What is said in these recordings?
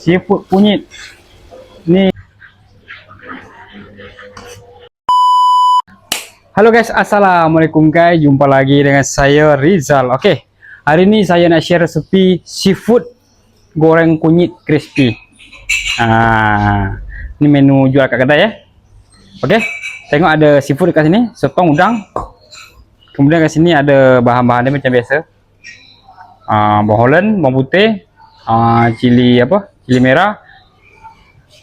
seafood kunyit ni. Halo guys, Assalamualaikum guys. Jumpa lagi dengan saya Rizal. Okey, hari ni saya nak share resepi seafood goreng kunyit crispy. Ah, Ni menu jual kat kedai ya Okey, tengok ada seafood dekat sini. Sotong udang. Kemudian kat sini ada bahan-bahan dia macam biasa. Uh, Bawang Holland, bawang putih. Uh, Cili apa, cili merah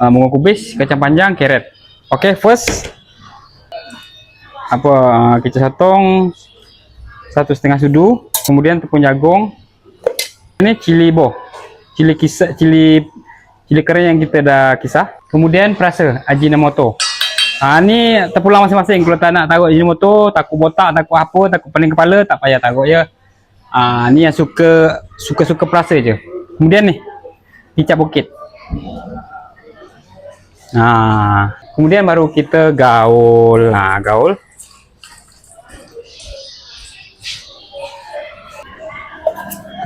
uh, Bunga kubis, kacang panjang, carrot. Okey, first apa uh, kicap sotong satu setengah sudu kemudian tepung jagung. Ini cili boh cili kisah cili cili kering yang kita dah kisah. Kemudian perasa ajinomoto. Ha, ni terpulang masing-masing. Kalau tak nak taruh ajinomoto takut botak takut apa takut pening kepala tak payah taruh ya. Ha, ni yang suka suka-suka perasa je. Kemudian ni kicap bukit ha, kemudian baru kita gaul ha, gaul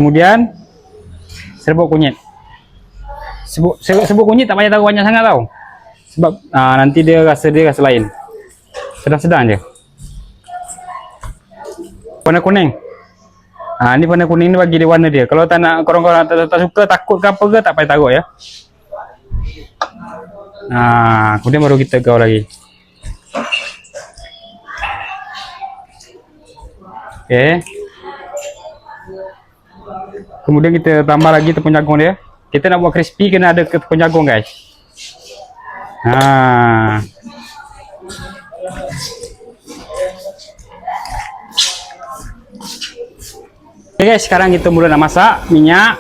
Kemudian serbuk kunyit. Serbuk, serbuk, serbuk kunyit tak payah taruh banyak sangat tau. Sebab aa, nanti dia rasa dia rasa lain. Sedang-sedang je. Warna kuning. Ha, ni warna kuning ni bagi dia warna dia. Kalau tak nak korang-korang tak, tak, tak suka takut ke apa ke tak payah taruh ya. Ha, kemudian baru kita gaul lagi. Okay. Kemudian kita tambah lagi tepung jagung dia. Kita nak buat crispy kena ada tepung jagung guys. Ha. Okay guys, sekarang kita mula nak masak minyak.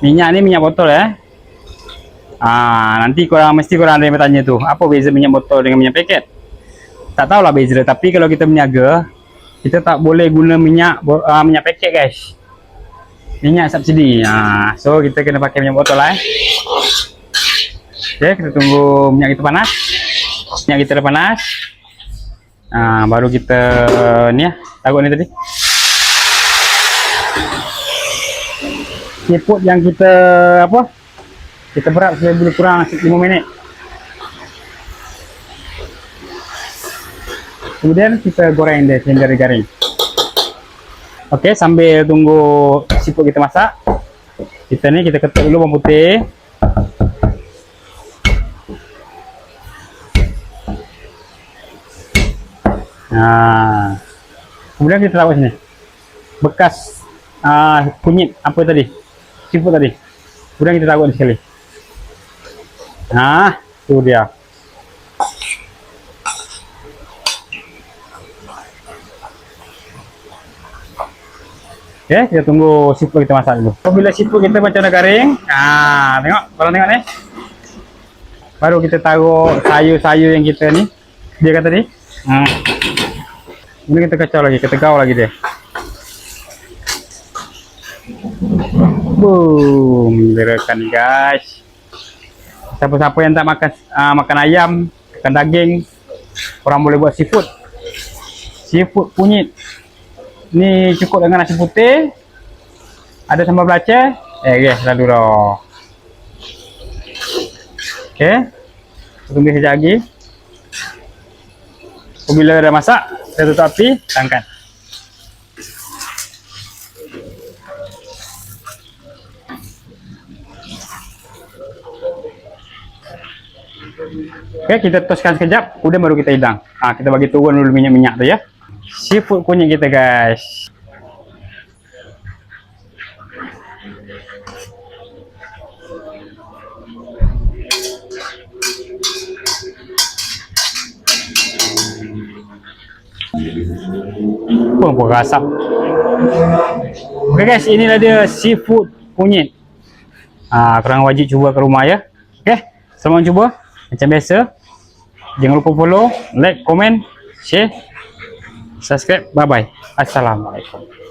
Minyak ni minyak botol eh. Ah, nanti korang mesti korang ada yang bertanya tu, apa beza minyak botol dengan minyak paket? Tak tahulah beza tapi kalau kita berniaga, kita tak boleh guna minyak uh, minyak paket guys minyak subsidi uh, so kita kena pakai minyak botol lah eh ok kita tunggu minyak kita panas minyak kita dah panas uh, baru kita ni lah taruh ni tadi seafood yang kita apa kita berat lebih kurang 5 minit Kemudian kita goreng dia sehingga dia garing. Okey, sambil tunggu siput kita masak, kita ni kita ketuk dulu bawang putih. Nah. Kemudian kita taruh sini. Bekas uh, kunyit apa tadi? Siput tadi. Kemudian kita taruh di sekali. Nah, tu dia. Okay, kita tunggu siput kita masak dulu. Apabila siput kita macam dah garing, ah, tengok, korang tengok ni. Baru kita taruh sayur-sayur yang kita ni, dia kata ni. Hmm. Ini kita kacau lagi, kita gaul lagi dia. Boom, berakan guys. Siapa-siapa yang tak makan uh, makan ayam, makan daging, orang boleh buat seafood. Seafood kunyit ni cukup dengan nasi putih ada sambal belacan eh okay, lalu dah ok tunggu sekejap lagi bila dah masak kita tutup api tangkan ok kita toskan sekejap. Kemudian baru kita hidang. Ha, kita bagi turun dulu minyak-minyak tu ya. Seafood kunyit kita guys pun pun rasap ok guys inilah dia seafood kunyit. Ha, korang wajib cuba ke rumah ya. Ok selamat cuba. Macam biasa jangan lupa follow like komen share subscribe. Bye bye assalamualaikum